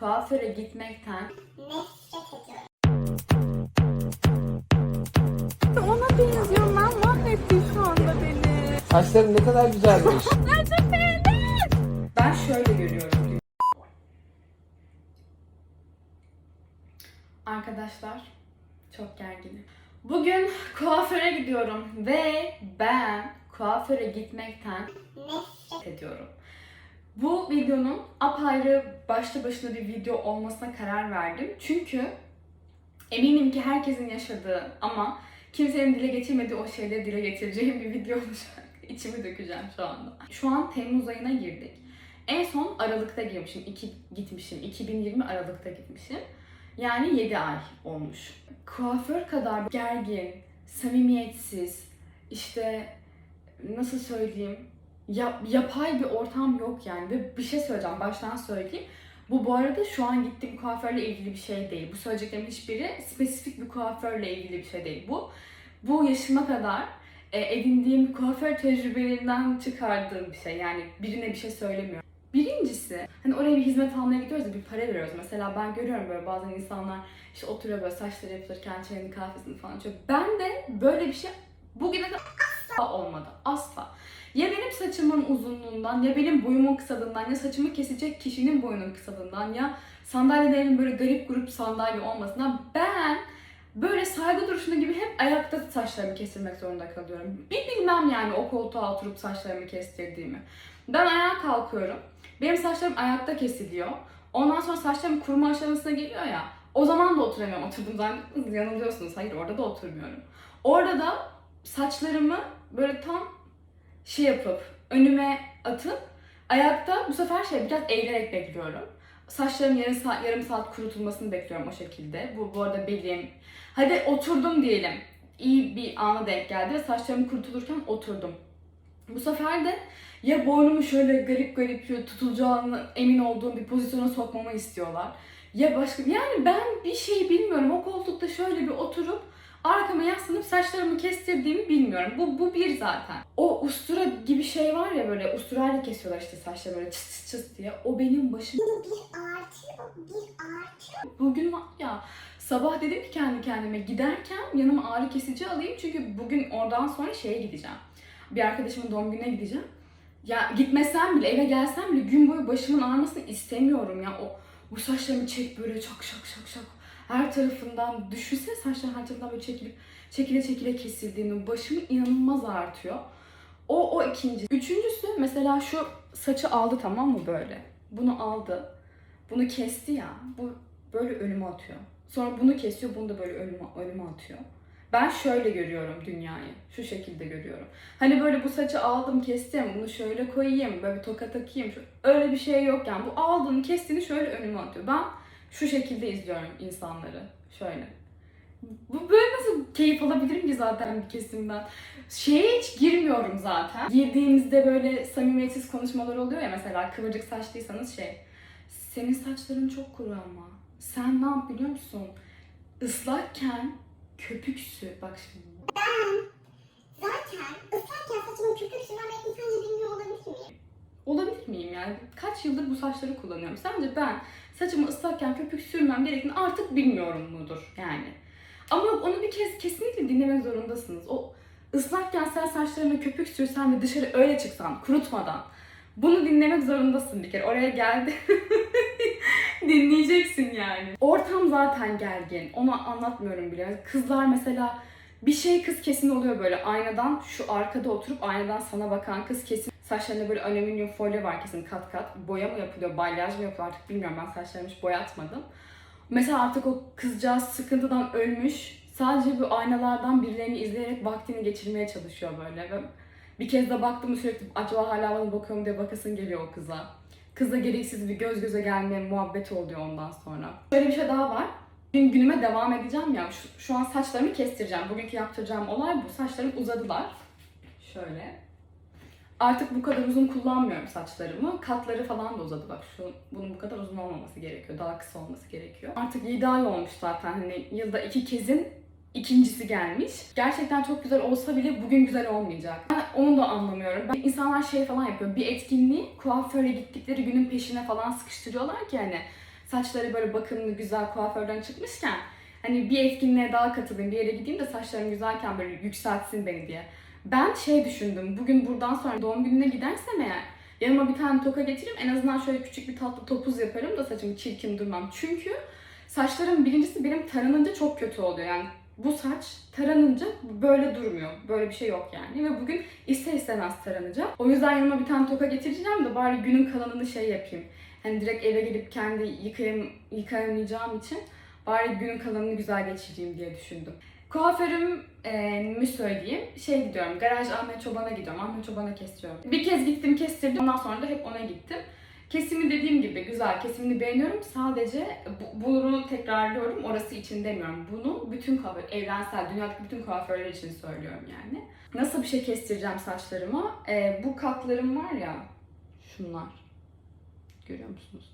kuaföre gitmekten nefret ediyorum. Ona benziyor lan mahvetti şu anda beni. Saçların ne kadar güzelmiş. Beğendim. ben şöyle görüyorum. Arkadaşlar çok gerginim. Bugün kuaföre gidiyorum ve ben kuaföre gitmekten Nefret ediyorum. Bu videonun apayrı başlı başına bir video olmasına karar verdim. Çünkü eminim ki herkesin yaşadığı ama kimsenin dile getirmediği o şeyleri dile getireceğim bir video olacak. İçimi dökeceğim şu anda. Şu an Temmuz ayına girdik. En son Aralık'ta girmişim. iki, gitmişim. 2020 Aralık'ta gitmişim. Yani 7 ay olmuş. Kuaför kadar gergin, samimiyetsiz, işte nasıl söyleyeyim ya, yapay bir ortam yok yani ve bir şey söyleyeceğim baştan söyleyeyim. Bu bu arada şu an gittiğim kuaförle ilgili bir şey değil. Bu söyleyeceklerim hiçbiri spesifik bir kuaförle ilgili bir şey değil. Bu bu yaşıma kadar e, edindiğim kuaför tecrübelerinden çıkardığım bir şey. Yani birine bir şey söylemiyorum. Birincisi hani oraya bir hizmet almaya gidiyoruz da bir para veriyoruz. Mesela ben görüyorum böyle bazen insanlar işte oturuyor böyle saçları yapılırken çayını kahvesini falan içiyor. Ben de böyle bir şey bugüne de asla olmadı. Asla. Ya benim saçımın uzunluğundan ya benim boyumun kısalığından ya saçımı kesecek kişinin boyunun kısalığından ya sandalyelerin böyle garip grup sandalye olmasından ben böyle saygı duruşunda gibi hep ayakta saçlarımı kestirmek zorunda kalıyorum. Bir bilmem yani o koltuğa oturup saçlarımı kestirdiğimi. Ben ayağa kalkıyorum. Benim saçlarım ayakta kesiliyor. Ondan sonra saçlarım kuruma aşamasına geliyor ya. O zaman da oturamıyorum. Oturdum zannettiniz yanılıyorsunuz. Hayır orada da oturmuyorum. Orada da saçlarımı böyle tam şey yapıp önüme atıp ayakta bu sefer şey biraz eğilerek bekliyorum. Saçlarım yarım saat, yarım saat kurutulmasını bekliyorum o şekilde. Bu, bu arada belim. Hadi oturdum diyelim. İyi bir ana denk geldi ve saçlarım kurutulurken oturdum. Bu sefer de ya boynumu şöyle garip garip tutulacağını emin olduğum bir pozisyona sokmamı istiyorlar. Ya başka yani ben bir şey bilmiyorum. O koltukta şöyle bir oturup arkama yaslanıp saçlarımı kestirdiğimi bilmiyorum. Bu, bu bir zaten. O ustura gibi şey var ya böyle usturayla kesiyorlar işte saçları böyle çıt çıt çıt diye. O benim başım. Bir artıyor, bir artıyor. Bugün var ya sabah dedim ki kendi kendime giderken yanıma ağrı kesici alayım. Çünkü bugün oradan sonra şeye gideceğim. Bir arkadaşımın doğum gününe gideceğim. Ya gitmesem bile eve gelsem bile gün boyu başımın ağrımasını istemiyorum ya. O bu saçlarımı çek böyle çak şak şak şak her tarafından düşünsene saçların her tarafından böyle çekilip çekile çekile kesildiğini başım inanılmaz artıyor. O o ikinci. Üçüncüsü mesela şu saçı aldı tamam mı böyle? Bunu aldı. Bunu kesti ya. Bu böyle önüme atıyor. Sonra bunu kesiyor, bunu da böyle önüme, önüme atıyor. Ben şöyle görüyorum dünyayı. Şu şekilde görüyorum. Hani böyle bu saçı aldım, kestim, bunu şöyle koyayım, böyle bir toka takayım. Öyle bir şey yok yani. Bu aldığını, kestiğini şöyle önüme atıyor. Ben şu şekilde izliyorum insanları. Şöyle. Bu böyle nasıl keyif alabilirim ki zaten bir kesimden? Şeye hiç girmiyorum zaten. Girdiğimizde böyle samimiyetsiz konuşmalar oluyor ya mesela kıvırcık saçlıysanız şey. Senin saçların çok kuru ama. Sen ne yap biliyor musun? Islakken köpüksü. Bak şimdi. Zaten ıslakken saçımın köpük sürmem belki sence bilmiyor olabilir miyim? Olabilir miyim yani? Kaç yıldır bu saçları kullanıyorum. Sence ben saçımı ıslakken köpük sürmem gerektiğini artık bilmiyorum mudur yani. Ama onu bir kez kesinlikle dinlemek zorundasınız. O ıslakken sen saçlarına köpük sürsen ve dışarı öyle çıksan kurutmadan bunu dinlemek zorundasın bir kere. Oraya geldi. Dinleyeceksin yani. Ortam zaten gergin. Onu anlatmıyorum bile. Kızlar mesela bir şey kız kesin oluyor böyle aynadan şu arkada oturup aynadan sana bakan kız kesin saçlarında böyle alüminyum folyo var kesin kat kat. Boya mı yapılıyor, balyaj mı yapılıyor artık bilmiyorum ben saçlarımı hiç boyatmadım. Mesela artık o kızcağız sıkıntıdan ölmüş. Sadece bu aynalardan birilerini izleyerek vaktini geçirmeye çalışıyor böyle. Ve bir kez de baktım sürekli acaba hala bana bakıyor mu diye bakasın geliyor o kıza. Kızla gereksiz bir göz göze gelme muhabbeti oluyor ondan sonra. Şöyle bir şey daha var. Gün günüme devam edeceğim ya. Şu, şu an saçlarımı kestireceğim. Bugünkü yaptıracağım olay bu. Saçlarım uzadılar. Şöyle. Artık bu kadar uzun kullanmıyorum saçlarımı. Katları falan da uzadı. Bak şu bunun bu kadar uzun olmaması gerekiyor. Daha kısa olması gerekiyor. Artık 7 ay olmuş zaten. Hani yılda iki kezin ikincisi gelmiş. Gerçekten çok güzel olsa bile bugün güzel olmayacak. Ben onu da anlamıyorum. Ben, insanlar şey falan yapıyor. Bir etkinliği kuaföre gittikleri günün peşine falan sıkıştırıyorlar ki hani saçları böyle bakımlı güzel kuaförden çıkmışken hani bir etkinliğe daha katılayım, bir yere gideyim de saçlarım güzelken böyle yükseltsin beni diye. Ben şey düşündüm, bugün buradan sonra doğum gününe gidersem eğer yanıma bir tane toka getiririm. En azından şöyle küçük bir tatlı topuz yaparım da saçım çirkin durmam. Çünkü saçlarım birincisi benim taranınca çok kötü oluyor. Yani bu saç taranınca böyle durmuyor. Böyle bir şey yok yani. Ve bugün ister istemez taranacağım. O yüzden yanıma bir tane toka getireceğim de bari günün kalanını şey yapayım. Hani direkt eve gidip kendi yıkayam, yıkayamayacağım için bari günün kalanını güzel geçireyim diye düşündüm. Kuaförüm e, mü söyleyeyim. Şey gidiyorum, garaj Ahmet Çoban'a gidiyorum. Ahmet Çoban'a kestiriyorum. Bir kez gittim kestirdim. Ondan sonra da hep ona gittim. Kesimi dediğim gibi güzel, kesimini beğeniyorum. Sadece bu- bunu tekrarlıyorum, orası için demiyorum. Bunu bütün kuaför, evrensel, dünyadaki bütün kuaförler için söylüyorum yani. Nasıl bir şey kestireceğim saçlarıma? Ee, bu katlarım var ya, şunlar. Görüyor musunuz?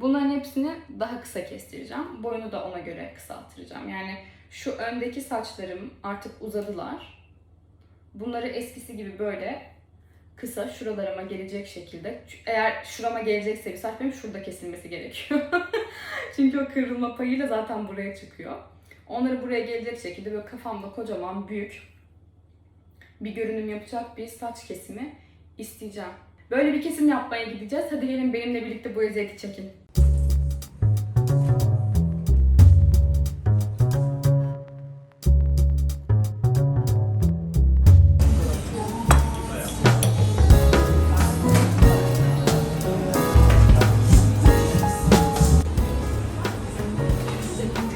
Bunların hepsini daha kısa kestireceğim. Boyunu da ona göre kısaltıracağım. Yani şu öndeki saçlarım artık uzadılar. Bunları eskisi gibi böyle kısa şuralarıma gelecek şekilde. Eğer şurama gelecekse bir saç benim şurada kesilmesi gerekiyor. Çünkü o kıvrılma payıyla zaten buraya çıkıyor. Onları buraya gelecek şekilde böyle kafamda kocaman büyük bir görünüm yapacak bir saç kesimi isteyeceğim. Böyle bir kesim yapmaya gideceğiz. Hadi gelin benimle birlikte bu eziyeti çekin.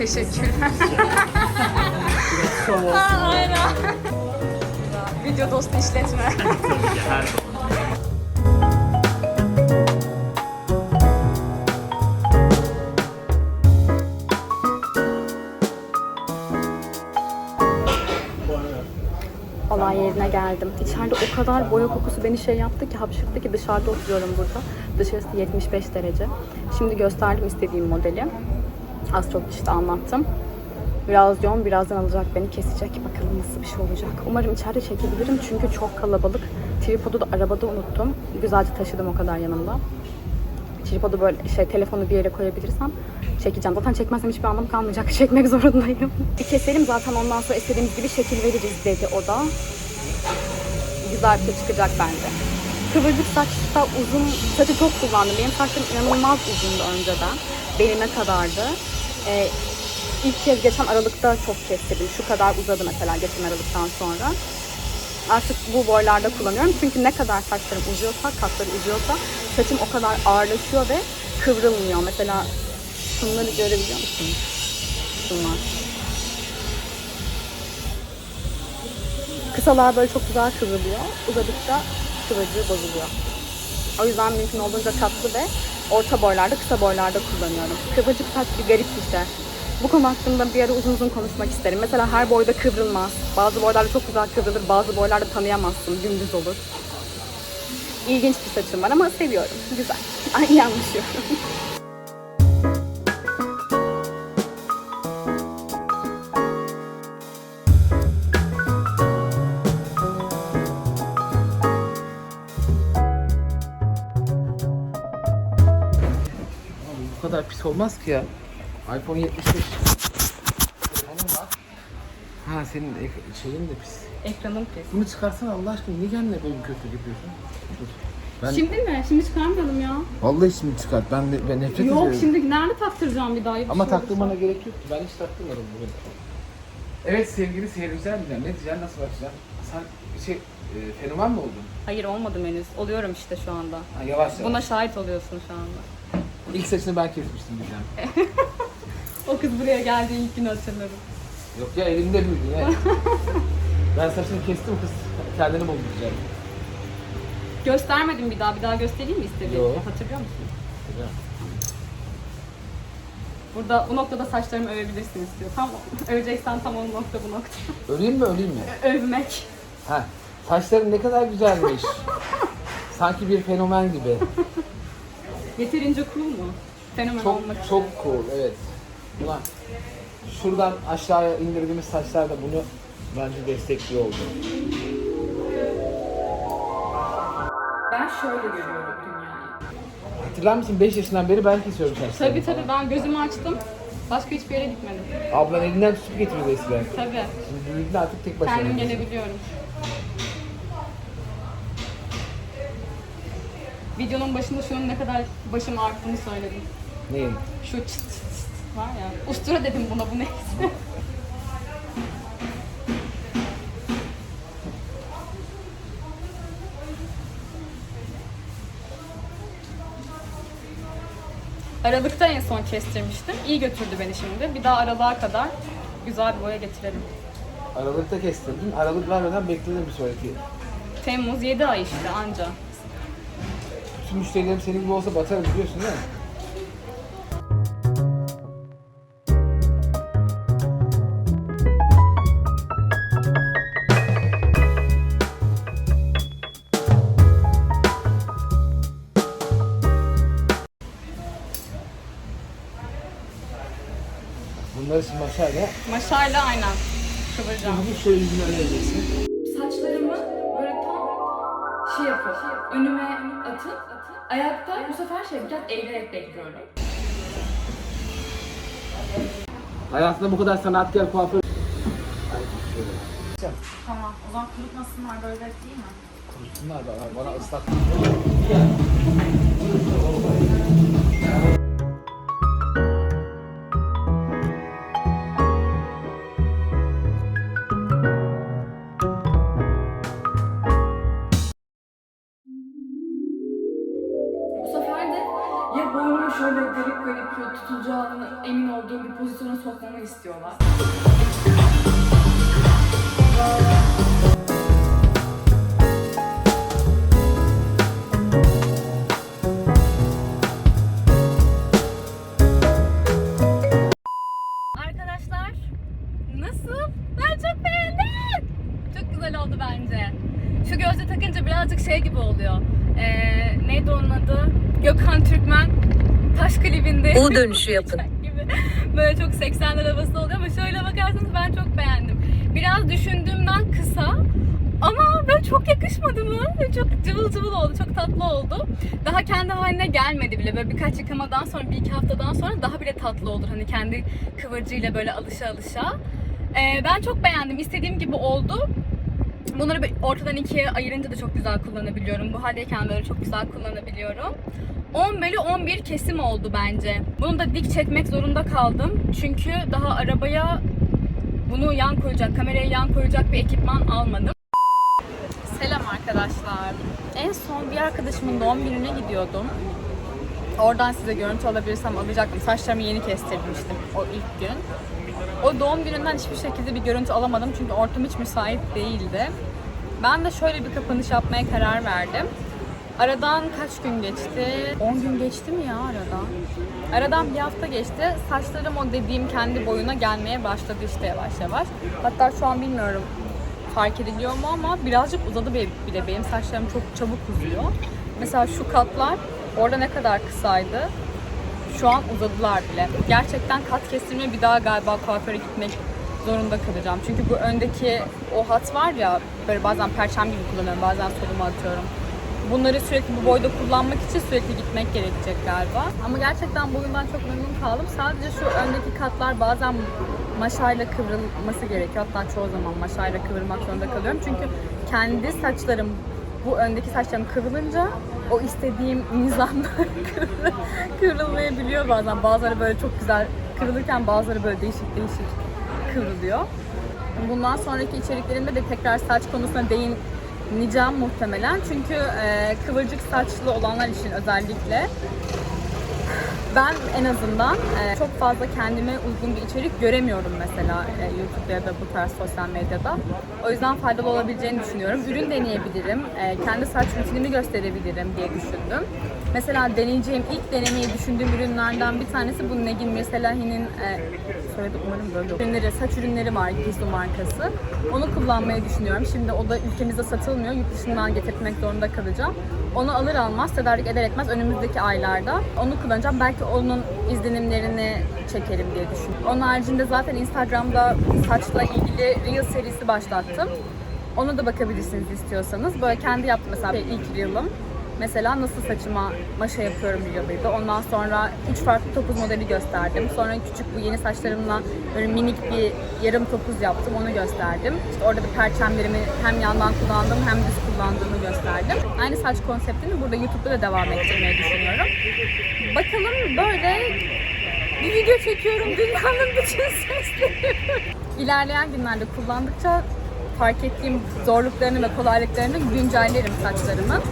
Teşekkürler. Aynen. Video dostu işletme. olay yerine geldim. İçeride o kadar boya kokusu beni şey yaptı ki hapşırttı ki dışarıda oturuyorum burada. Dışarısı 75 derece. Şimdi gösterdim istediğim modeli. Az çok işte anlattım. Biraz yoğun, birazdan alacak beni kesecek. Bakalım nasıl bir şey olacak. Umarım içeride çekebilirim çünkü çok kalabalık. Tripodu da arabada unuttum. Güzelce taşıdım o kadar yanımda. Tripodu böyle şey telefonu bir yere koyabilirsem çekeceğim. Zaten çekmezsem hiçbir anlamı kalmayacak. Çekmek zorundayım. Bir keselim zaten ondan sonra istediğimiz gibi şekil veririz dedi o da. Güzel bir şey çıkacak bence. Kıvırcık saçta uzun, saçı çok kullandım. Benim saçlarım inanılmaz uzundu önceden. Belime kadardı. Ee, ilk kez geçen Aralık'ta çok kestirdim. Şu kadar uzadı mesela geçen Aralık'tan sonra. Artık bu boylarda kullanıyorum. Çünkü ne kadar saçlarım uzuyorsa, katları uzuyorsa saçım o kadar ağırlaşıyor ve kıvrılmıyor. Mesela şunları görebiliyor musunuz? Şunlar. Kısalar böyle çok güzel kıvrılıyor. Uzadıkça kıvırcığı bozuluyor. O yüzden mümkün olduğunca katlı ve orta boylarda, kısa boylarda kullanıyorum. Kıvırcık saç bir garip bir şey. Bu konu hakkında bir ara uzun uzun konuşmak isterim. Mesela her boyda kıvrılmaz. Bazı boylarda çok güzel kıvrılır, bazı boylarda tanıyamazsın, dümdüz olur. İlginç bir saçım var ama seviyorum. Güzel. Ay yanlışıyorum. Kadar pis olmaz ki ya. iPhone 75. Telefonun var. Ha senin ek- şeyin de pis. Ekranım pis. Bunu çıkarsana Allah aşkına niye kendine böyle kötülük yapıyorsun? Dur. Ben Şimdi mi? Şimdi çıkarmayalım ya. vallahi şimdi çıkart. Ben de, ben nefret Yok ediyorum. şimdi nerede taktıracağım bir daha? Bir Ama şey taktırmana olursa. gerek yok ki. Ben hiç taktırmadım bugün. Evet sevgili seyirciler diyeceğim. Ne diyeceksin? Nasıl başlayacaksın? Sen şey e, fenomen mi oldun? Hayır olmadım henüz. Oluyorum işte şu anda. Ha, yavaş yavaş. Buna şahit oluyorsun şu anda. İlk saçını ben kesmiştim diyeceğim. O kız buraya geldiği ilk günü hatırlarım. Yok ya elimde büyüdü ya. ben saçını kestim kız kendini buldu diyeceğim. Göstermedim bir daha. Bir daha göstereyim mi istediğini? Yok. Hatırlıyor musun? Burada bu noktada saçlarımı övebilirsin istiyor. Tam öveceksen tam o nokta bu nokta. Öleyim mi öleyim mi? Övmek. Ha, saçların ne kadar güzelmiş. Sanki bir fenomen gibi. Yeterince cool mu? Fenomen Çok olmak çok cool, evet. Ulan şuradan aşağıya indirdiğimiz saçlar da bunu bence destekliyor oldu. Ben şöyle görüyorum dünyayı. Hatırlar mısın 5 yaşından beri ben kesiyorum saçlarımı Tabii tabii ben gözümü açtım. Başka hiçbir yere gitmedim. Ablan elinden tutup getiriyordu eskiden. Tabii. Şimdi büyüdün artık tek başına. Kendim gelebiliyorum. Videonun başında şunun ne kadar başım arttığını söyledim. Neyin? Şu çıt çıt çıt var ya. Ustura dedim buna bu neyse. Aralıkta en son kestirmiştim. İyi götürdü beni şimdi. Bir daha aralığa kadar güzel bir boya getirelim. Aralıkta kestirdin. Aralık vermeden bekledin bir sonraki. Temmuz 7 ay işte anca. Bütün müşterilerim senin gibi olsa batarım biliyorsun değil mi? Bunları şimdi maşayla Maşayla aynen kıvıracağım. bu şöyle yüzüne öreceksin. Önüme atıp ayakta bu sefer şey biraz eğilerek bekliyorum. Hayatında bu kadar sanatkar kuaför... Tamam. O zaman kurutmasınlar böyle değil mi? Da var. Bana ıslak. Sokmamı istiyorlar. Arkadaşlar nasıl? Ben çok beğendim. Çok güzel oldu bence. Şu gözlüğü takınca birazcık şey gibi oluyor. Ee, neydi onun adı? Gökhan Türkmen taş klibinde. U dönüşü yapın. gibi. Böyle çok 80'ler havası oluyor ama şöyle bakarsanız ben çok beğendim. Biraz düşündüğümden kısa ama böyle çok yakışmadı mı? Çok cıvıl cıvıl oldu, çok tatlı oldu. Daha kendi haline gelmedi bile. Böyle birkaç yıkamadan sonra, bir iki haftadan sonra daha bile tatlı olur. Hani kendi kıvırcıyla böyle alışa alışa. Ee, ben çok beğendim. İstediğim gibi oldu. Bunları ortadan ikiye ayırınca da çok güzel kullanabiliyorum. Bu haldeyken böyle çok güzel kullanabiliyorum. 10 bölü 11 kesim oldu bence. Bunu da dik çekmek zorunda kaldım. Çünkü daha arabaya bunu yan koyacak, kameraya yan koyacak bir ekipman almadım. Selam arkadaşlar. En son bir arkadaşımın doğum gününe gidiyordum. Oradan size görüntü alabilirsem alacaktım. Saçlarımı yeni kestirmiştim o ilk gün. O doğum gününden hiçbir şekilde bir görüntü alamadım çünkü ortam hiç müsait değildi. Ben de şöyle bir kapanış yapmaya karar verdim. Aradan kaç gün geçti? 10 gün geçti mi ya aradan? Aradan bir hafta geçti. Saçlarım o dediğim kendi boyuna gelmeye başladı işte yavaş yavaş. Hatta şu an bilmiyorum fark ediliyor mu ama birazcık uzadı bile. Benim saçlarım çok çabuk uzuyor. Mesela şu katlar orada ne kadar kısaydı şu an uzadılar bile. Gerçekten kat kestirme bir daha galiba kuaföre gitmek zorunda kalacağım. Çünkü bu öndeki o hat var ya böyle bazen perçem gibi kullanıyorum bazen soluma atıyorum. Bunları sürekli bu boyda kullanmak için sürekli gitmek gerekecek galiba. Ama gerçekten boyundan çok memnun kaldım. Sadece şu öndeki katlar bazen maşayla kıvrılması gerekiyor. Hatta çoğu zaman maşayla kıvırmak zorunda kalıyorum. Çünkü kendi saçlarım bu öndeki saçlarım kıvrılınca o istediğim nizamda kıvrı- kıvrılmayabiliyor bazen. Bazıları böyle çok güzel kırılırken bazıları böyle değişik değişik kıvrılıyor. Bundan sonraki içeriklerimde de tekrar saç konusuna değineceğim muhtemelen. Çünkü e, kıvırcık saçlı olanlar için özellikle ben en azından e, çok fazla kendime uygun bir içerik göremiyorum mesela e, YouTube'da ya da bu tarz sosyal medyada. O yüzden faydalı olabileceğini düşünüyorum. Ürün deneyebilirim, e, kendi saç rutinimi gösterebilirim diye düşündüm. Mesela deneyeceğim, ilk denemeyi düşündüğüm ürünlerden bir tanesi bu Negin Mirselahi'nin e, soyadı umarım böyle ürünleri, saç ürünleri var Gizu markası. Onu kullanmayı düşünüyorum. Şimdi o da ülkemizde satılmıyor. Yurt dışından getirtmek zorunda kalacağım. Onu alır almaz, tedarik eder etmez önümüzdeki aylarda onu kullanacağım. Belki onun izlenimlerini çekerim diye düşünüyorum. Onun haricinde zaten Instagram'da saçla ilgili Reel serisi başlattım. Ona da bakabilirsiniz istiyorsanız. Böyle kendi yaptım mesela ilk Reel'ım. Mesela nasıl saçıma maşa yapıyorum videodaydı. Ondan sonra üç farklı topuz modeli gösterdim. Sonra küçük bu yeni saçlarımla böyle minik bir yarım topuz yaptım. Onu gösterdim. İşte orada da perçemlerimi hem yandan kullandım hem düz kullandığımı gösterdim. Aynı saç konseptini burada YouTube'da da devam ettirmeyi düşünüyorum. Bakalım böyle bir video çekiyorum dünyanın bütün sesleri. İlerleyen günlerde kullandıkça fark ettiğim zorluklarını ve kolaylıklarını güncellerim saçlarımın.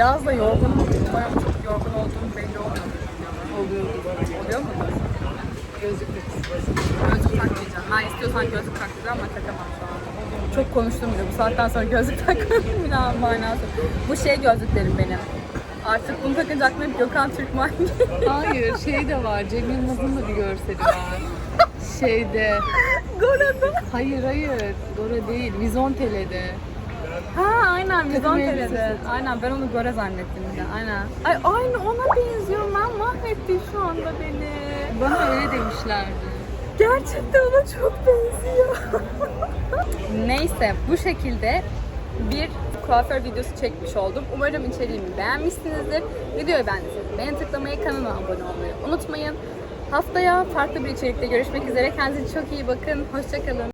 Biraz da yorgunum. Bayağı çok yorgun olduğum belli oluyor. Oluyor. Oluyor mu? Gözlük Gözlük takmayacağım. Ben istiyorsan gözlük taktıracağım ama takamam şu an. Çok konuştum bile. Bu saatten sonra gözlük takmanın bir daha manası. Bu şey gözlüklerim benim. Artık bunu takınca aklıma hep Gökhan Türkmen. Hayır şey de var. Cem Yılmaz'ın da bir görseli var. Şeyde. Gora'da. Hayır hayır. Dora değil. Vizontele'de. Ha aynen Vizontele'de. elbisesi. Aynen ben onu Gora zannettim bir de. Aynen. Ay aynı ona benziyor lan mahvetti şu anda beni. Bana öyle demişlerdi. Gerçekten ona çok benziyor. Neyse bu şekilde bir kuaför videosu çekmiş oldum. Umarım içeriğimi beğenmişsinizdir. Videoyu beğendiyseniz beğen tıklamayı, kanalıma abone olmayı unutmayın. Haftaya farklı bir içerikte görüşmek üzere. Kendinize çok iyi bakın. Hoşçakalın.